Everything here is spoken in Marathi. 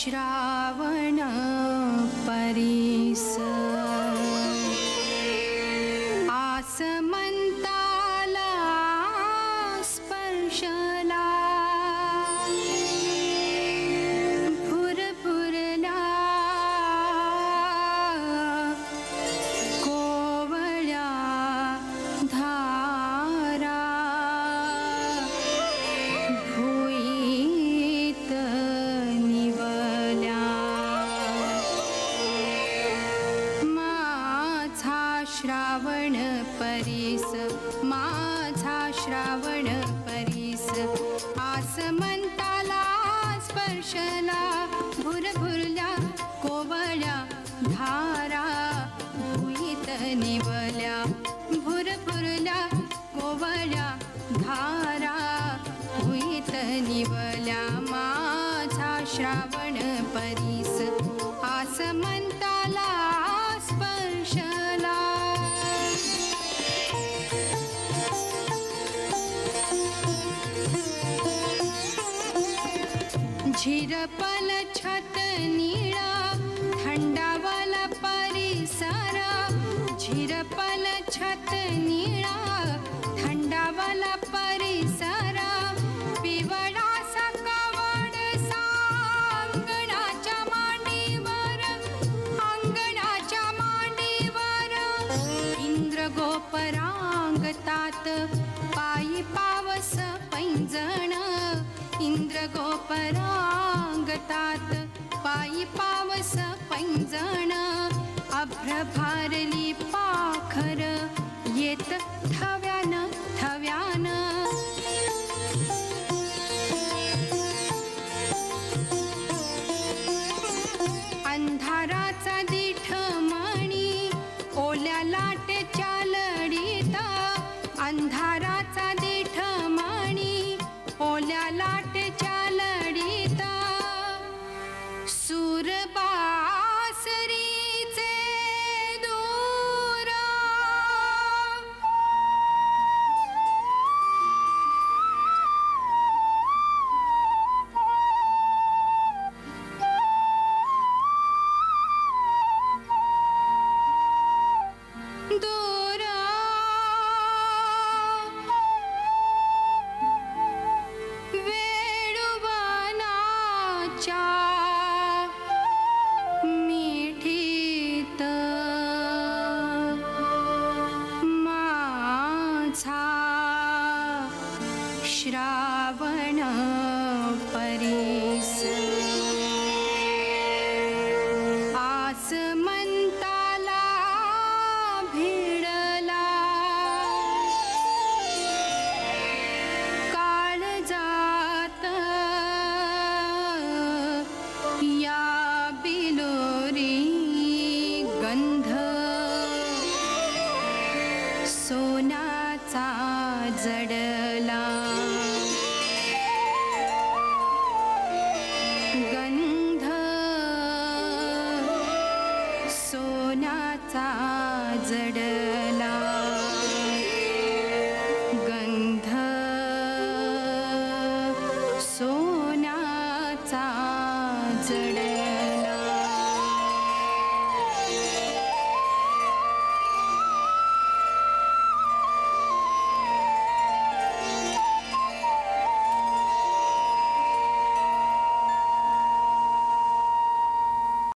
श्रावण परि। परीस माझा श्रावण परीस. आसमंताला स्पर्शला भुरभुरल्या कोवळ्या धारा भुईत निवल्या. भुरभुरल्या कोवळ्या धारा भुईत निवल्या. माझा श्रावण परीस आसमंताला जिरपल छीरा ठण्डावल परिसार छतनीरा अभ्र पाखर येत थव्यान थव्यान. अंधाराचा दिठ मणी ओल्या लाटेच्या लढीत. अंधाराचा दिठ मणी ओल्या लाटेच्या सूर सुरबासरीचे श्रावण परीस। आसमंताला भिडला। काळ जात या बिलोरी गंध। सोन्याचा जडला। जडला गंध सोन्याचा जड